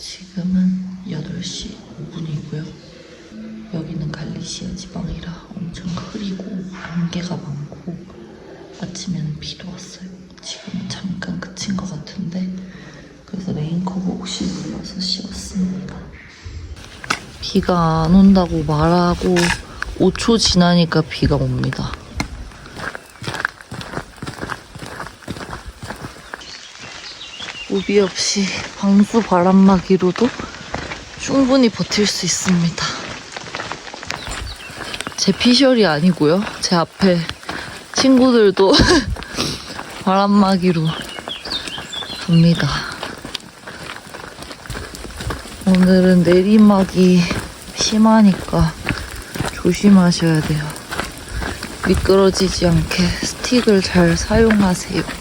지금은 8시 5분이고요. 여기는 갈리시아 지방이라 엄청 흐리고 안개가 많고 아침에는 비도 왔어요. 지금은 잠깐 그친 것 같은데 그래서 레인커버 혹시 몰라서 씌웠습니다. 비가 안 온다고 말하고 5초 지나니까 비가 옵니다. 우비 없이 방수 바람막이로도 충분히 버틸 수 있습니다. 제 피셜이 아니고요. 제 앞에 친구들도 바람막이로 갑니다. 오늘은 내리막이 심하니까 조심하셔야 돼요. 미끄러지지 않게 스틱을 잘 사용하세요.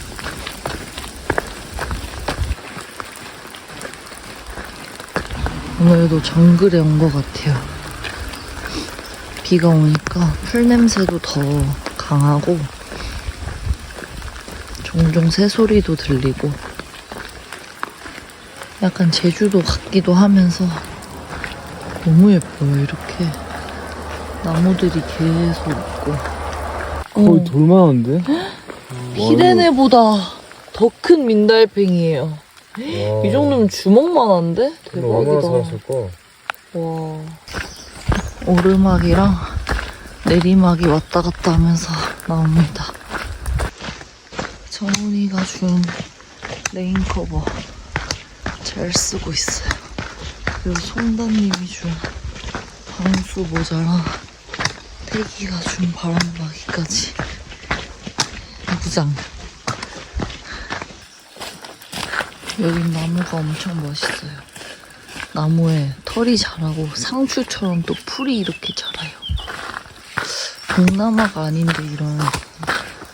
오늘도 정글에 온 것 같아요. 비가 오니까 풀 냄새도 더 강하고 종종 새소리도 들리고 약간 제주도 같기도 하면서 너무 예뻐요 이렇게. 나무들이 계속 있고. 거의 어, 돌 많은데? 피레네보다 더 큰 민달팽이에요 이 정도면 주먹만 한데? 얼마나 대박이다 살았을까? 와 오르막이랑 내리막이 왔다 갔다 하면서 나옵니다. 정훈이가 준 레인커버 잘 쓰고 있어요. 그리고 송다님이 준 방수 모자랑 태기가 준 바람막이까지 무장. 여긴 나무가 엄청 멋있어요. 나무에 털이 자라고 상추처럼 또 풀이 이렇게 자라요. 동남아가 아닌데 이런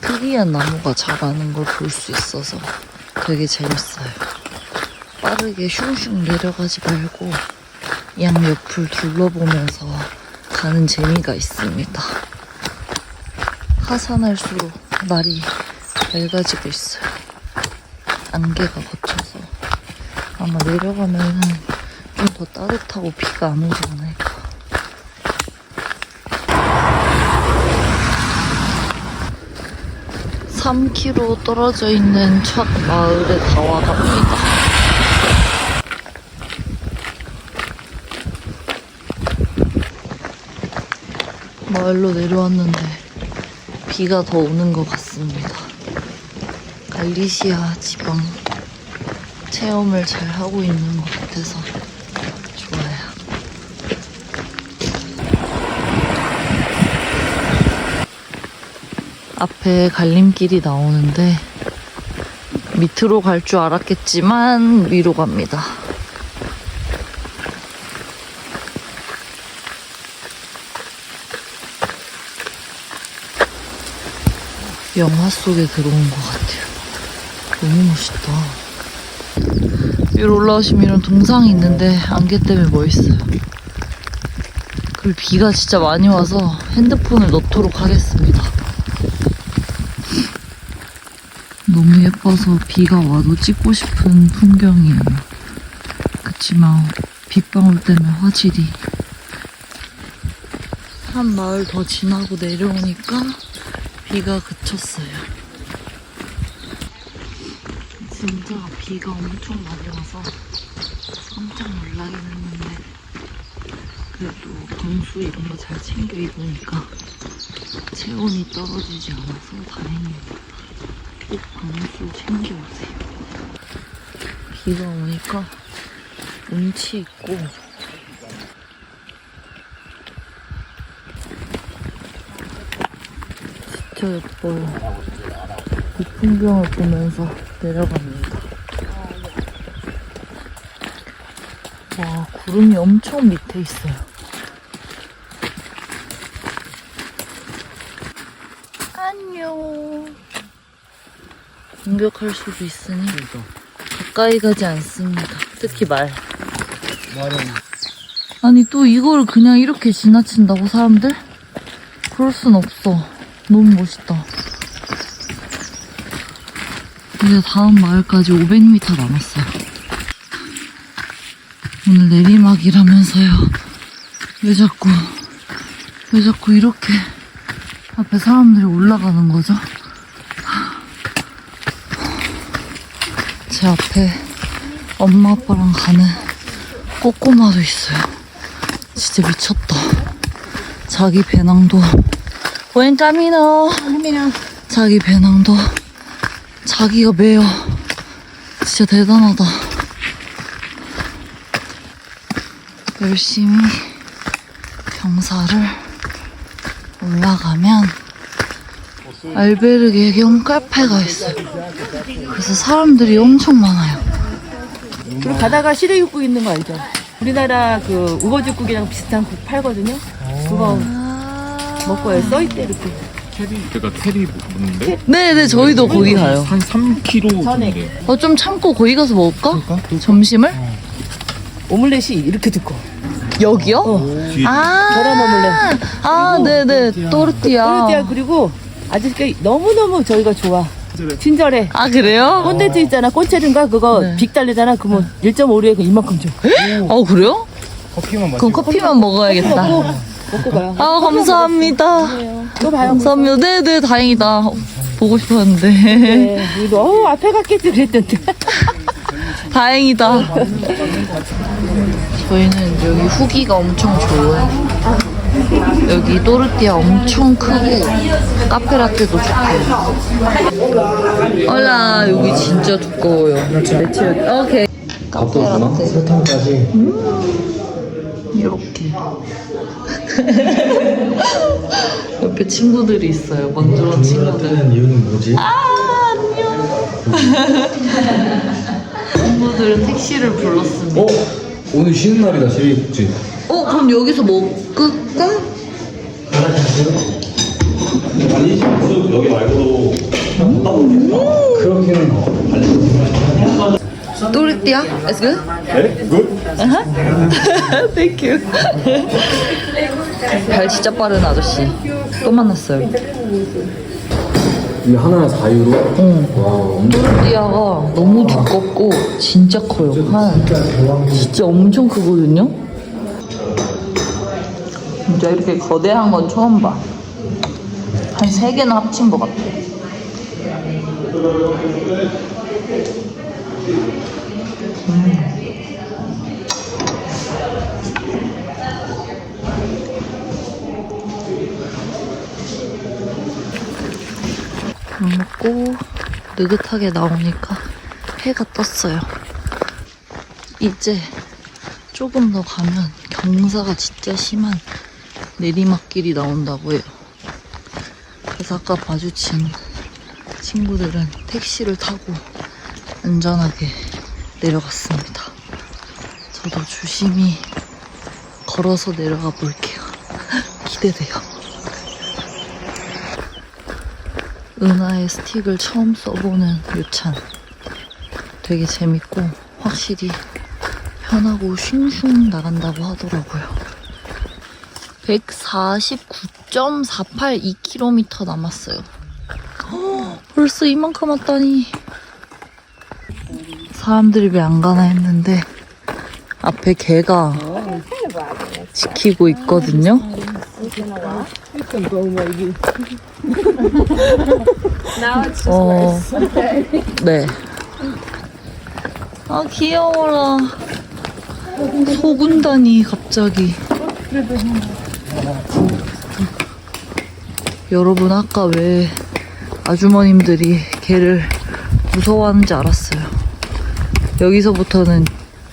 특이한 나무가 자라는 걸 볼 수 있어서 되게 재밌어요. 빠르게 슝슝 내려가지 말고 양 옆을 둘러보면서 가는 재미가 있습니다. 하산할수록 날이 밝아지고 있어요. 안개가 걷혀서 아마 내려가면은 좀더 따뜻하고 비가 안 오지 않을까. 삼 k m 떨어져 있는 첫 마을에 다 와갑니다. 마을로 내려왔는데 비가 더 오는 것 같습니다. 갈리시아 지방 체험을 잘 하고 있는 것 같아서 좋아요. 앞에 갈림길이 나오는데 밑으로 갈 줄 알았겠지만 위로 갑니다. 영화 속에 들어온 것 같아요. 너무 멋있다. 위로 올라오시면 이런 동상이 있는데 안개 때문에 멋있어요. 그리고 비가 진짜 많이 와서 핸드폰을 넣도록 하겠습니다. 너무 예뻐서 비가 와도 찍고 싶은 풍경이에요. 그치만 빗방울 때문에 화질이 한 마을 더 지나고 내려오니까 비가 그쳤어요. 진짜 비가 엄청 많이 와서 깜짝 놀라긴 했는데 그래도 방수 이런 거 잘 챙겨 입으니까 체온이 떨어지지 않아서 다행이에요. 꼭 방수 챙겨 오세요. 비가 오니까 운치 있고 진짜 예뻐요. 이 풍경을 보면서 내려갑니다. 와, 구름이 엄청 밑에 있어요. 안녕. 공격할 수도 있으니 가까이 가지 않습니다. 특히 말. 말은 아니 또 이걸 그냥 이렇게 지나친다고 사람들? 그럴 순 없어. 너무 멋있다. 이제 다음 마을까지 500m 남았어요. 오늘 내리막이라면서요. 왜 자꾸, 왜 자꾸 이렇게 앞에 사람들이 올라가는 거죠? 제 앞에 엄마 아빠랑 가는 꼬꼬마도 있어요. 진짜 미쳤다. 자기 배낭도 웬 까미노 자기 배낭도 자기가 매요. 진짜 대단하다. 열심히 경사를 올라가면 알베르게 겸 카페가 있어요. 그래서 사람들이 엄청 많아요. 그리고 가다가 시래육국 있는 거 알죠? 우리나라 그 우거지국이랑 비슷한 국 팔거든요. 그거 먹고요. 써있대 이렇게. 캐리 제가 캐리 먹는데 네네 저희도 거기 가요. 한 3kg 전에. 정도 어좀 참고 거기 가서 먹을까? 점심을? 오믈렛이 이렇게 두꺼워. 여기요? 뒤에 아, 계란 오믈렛. 아, 네네, 또르띠아. 또르띠아 그리고 아저씨가 너무너무 저희가 좋아. 친절해. 아, 그래요? 콘텐츠 있잖아. 꽃체른가 그거 네. 빅 달리잖아. 그러면 1.5리에 그 이만큼 줘. 어, 그래요? 커피만 마시고 그럼 커피만 먹어야겠다. 먹고 먹고 가요. 아, 감사합니다. 또 봐요. 감사합니다. 네네, 다행이다. 보고 싶었는데. 네. 우리도 어 앞에 갔겠지 그랬던데. 다행이다. 저희는 여기 후기가 엄청 좋아요. 여기 또르띠아 엄청 크고 카페라떼도 좋고. 얼라 여기 진짜 두꺼워요. 매치요. 오케이. 카페라떼. 설탕까지 이렇게. 옆에 친구들이 있어요. 먼저 친구들. 뜨는 이유는 뭐지? 아, 안녕. 친구들은 택시를 불렀습니다. 어? 오늘 쉬는 날이다 시리국지 어, 그럼 여기서 먹을까? 그렇게는 어. 또르띠아? It's good? 네? 굿? Thank you. 발 진짜 빠른 아저씨. 또 만났어요. 이게 하나에 4유로? 응 와, 엄청 또르띠아가 너무 두껍고 진짜 커요. 한 진짜 엄청 크거든요. 진짜 이렇게 거대한 건 처음 봐. 한 세 개나 합친 것 같아. 밥 먹고 느긋하게 나오니까 해가 떴어요. 이제 조금 더 가면 경사가 진짜 심한 내리막길이 나온다고 해요. 그래서 아까 마주친 친구들은 택시를 타고 안전하게 내려갔습니다. 저도 조심히 걸어서 내려가 볼게요. 기대돼요. 은하의 스틱을 처음 써보는 유찬. 되게 재밌고 확실히 편하고 슝슝 나간다고 하더라고요. 149.48 2km 남았어요. 허, 벌써 이만큼 왔다니. 사람들이 왜 안 가나 했는데 앞에 개가 지키고 있거든요. 어, 네. 아 귀여워라. 소군다니 갑자기. 여러분 아까 왜 아주머님들이 개를 무서워하는지 알았어요. 여기서부터는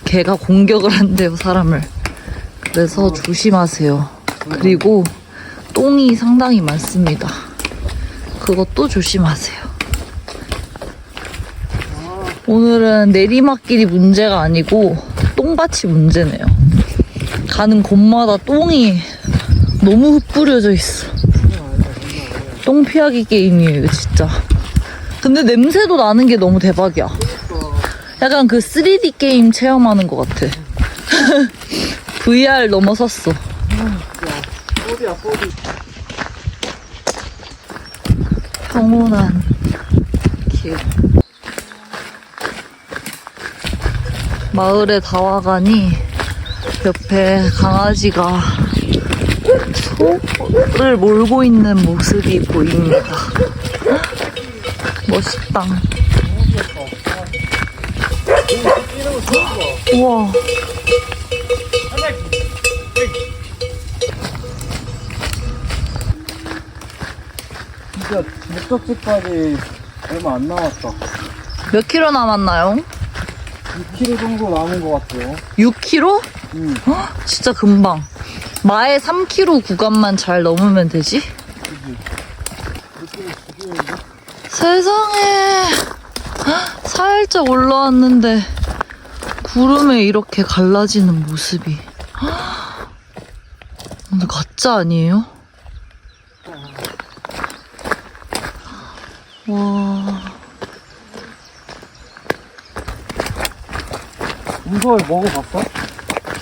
개가 공격을 한대요 사람을. 그래서 조심하세요. 그리고 똥이 상당히 많습니다. 그것도 조심하세요. 오늘은 내리막길이 문제가 아니고 똥밭이 문제네요. 가는 곳마다 똥이 너무 흩뿌려져 있어. 똥 피하기 게임이에요, 진짜. 근데 냄새도 나는 게 너무 대박이야. 약간 그 3D 게임 체험하는 것 같아. VR 넘어섰어. 평온한 길. 마을에 다 와가니 옆에 강아지가 소를 몰고 있는 모습이 보입니다. 멋있다. 우와. 진짜 목적지까지 얼마 안 남았다. 몇 킬로 남았나요? 2km 정도 남은 것 같아요. 6킬로? 응. 헉, 진짜 금방. 마에 3킬로 구간만 잘 넘으면 되지? 세상에. 헉, 살짝 올라왔는데 구름에 이렇게 갈라지는 모습이. 헉, 근데 가짜 아니에요? 와. 운설 먹어봤어?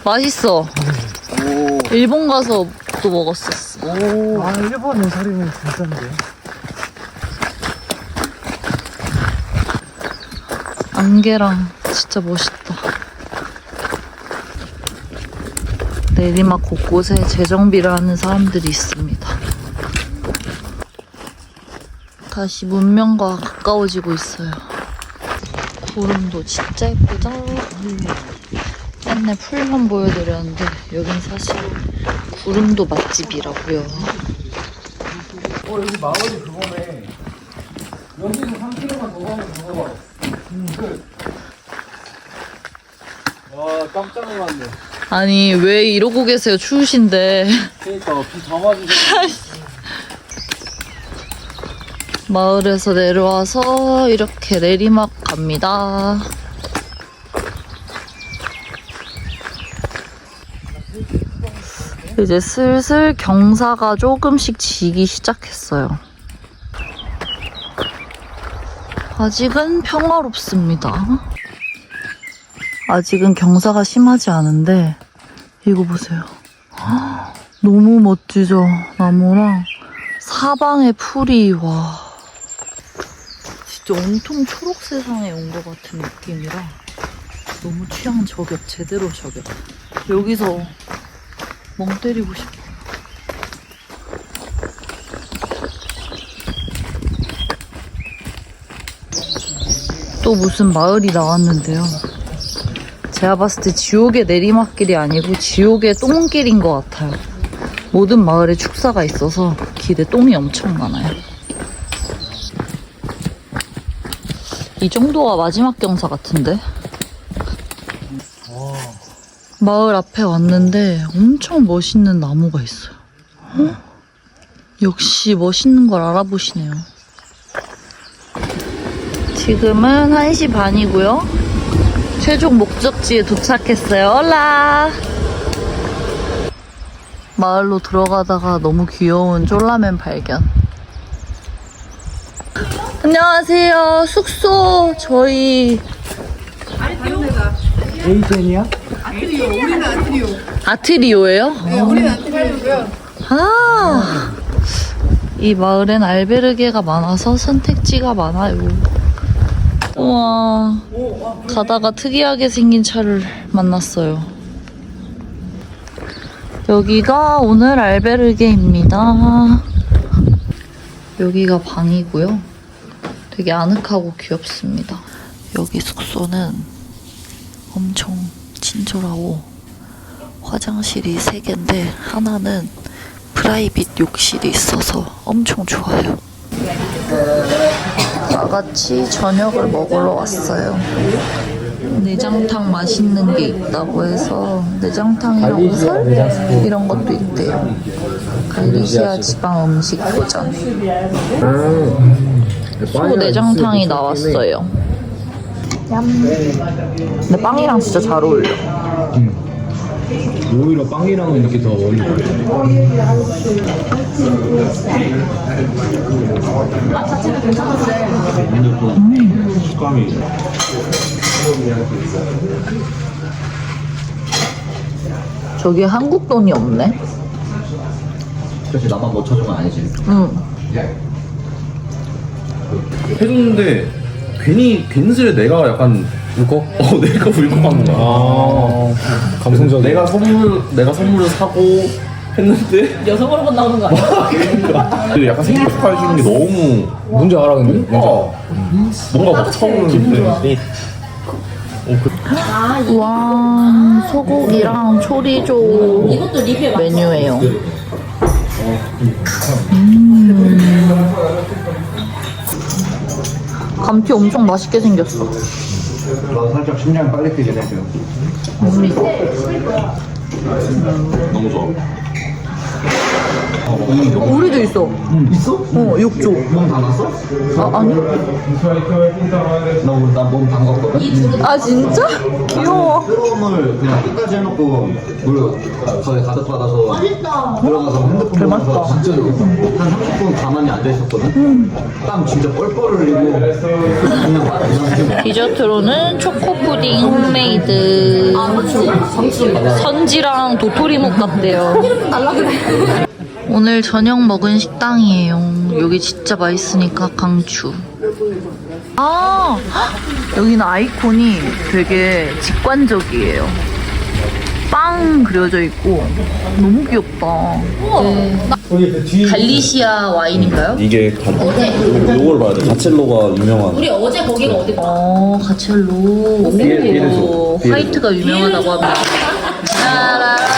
맛있어. 오. 일본 가서 또 먹었었어. 오. 아, 일본 운설이면 진짠데. 안개랑 진짜 멋있다. 내리막 곳곳에 재정비를 하는 사람들이 있습니다. 다시 문명과 가까워지고 있어요. 구름도 진짜 예쁘다. 맨날 풀만 보여드렸는데 여긴 사실 구름도 맛집이라고요. 어, 여기 마을이 그거네. 여기서 3km만 더 가면 저거 봐. 끝. 와, 깜짝 놀랐네. 아니 왜 이러고 계세요 추우신데 그러니까 비다 맞으셨네. 마을에서 내려와서 이렇게 내리막 갑니다. 이제 슬슬 경사가 조금씩 지기 시작했어요. 아직은 평화롭습니다. 아직은 경사가 심하지 않은데 이거 보세요. 헉, 너무 멋지죠? 나무랑 사방에 풀이 와 진짜 온통 초록 세상에 온 것 같은 느낌이라 너무 취향 저격 제대로 저격. 여기서 멍 때리고 싶어. 또 무슨 마을이 나왔는데요. 제가 봤을 때 지옥의 내리막길이 아니고 지옥의 똥길인 것 같아요. 모든 마을에 축사가 있어서 길에 똥이 엄청 많아요. 이 정도가 마지막 경사 같은데? 마을 앞에 왔는데 엄청 멋있는 나무가 있어요. 헉? 역시 멋있는 걸 알아보시네요. 지금은 1시 반이고요. 최종 목적지에 도착했어요. 올라! 마을로 들어가다가 너무 귀여운 쫄라맨 발견. 안녕하세요. 숙소 저희 에이젠이야? 아트리오예요? 네, 우리는 아트리오고요. 아, 이 마을엔 알베르게가 많아서 선택지가 많아요. 우와, 가다가 특이하게 생긴 차를 만났어요. 여기가 오늘 알베르게입니다. 여기가 방이고요. 되게 아늑하고 귀엽습니다. 여기 숙소는 엄청 친절하고 화장실이 3개인데 하나는 프라이빗 욕실이 있어서 엄청 좋아요. 다 같이 저녁을 먹으러 왔어요. 내장탕 맛있는 게 있다고 해서 내장탕이랑 설 이런 것도 있대요. 갈리시아 지방 음식 도전. 소 내장탕이 나왔어요. 얌. 근데 빵이랑 진짜 잘 어울려. 오히려 빵이랑은 이렇게 더 어울리고. 저기 한국 돈이 없네. 그래서 나만 못 쳐준 건 아니지. 응. 해줬는데 괜히 괜스레 내가 약간 이거? 어 내가 울컥 하는 거야 아 감성적 내가 선물 내가 선물을 사고 했는데 여성으로 만 나오는 거 아니야? 근데 약간 생일 축하해 주는 게 너무 뭔지 알아 근데? 어 뭔가 막 차오르는데 와 소고기랑 초리조 메뉴예요. 음. 감튀 엄청 맛있게 생겼어. 나도 살짝 심장이 빨리 뛰게 되죠. 너무 좋아 우리도 있어. 있어? 어 욕조. 몸 담갔어? 아 아니? 나몸 담갔거든? 아 진짜? 귀여워. 뜨거움을 그냥 끝까지 해놓고 물 거의 가득 받아서 들어가서 핸드폰 보면서 진짜 좋겠다. 한 30분 가만히 앉아있었거든? 땀 진짜 뻘뻘 흘리고 그냥 그냥 디저트로는 초코 푸딩 홈메이드. 선지랑 도토리묵 같대요. 오늘 저녁 먹은 식당이에요. 여기 진짜 맛있으니까 강추. 아, 헉! 여기는 아이콘이 되게 직관적이에요. 빵 그려져 있고 너무 귀엽다. 갈리시아 와인인가요? 이게 가, 요걸 봐야 돼 가첼로가 유명한 우리 어제 거기가 어디? 어, 가첼로. 오, 화이트가 유명하다고 합니다. 라라라.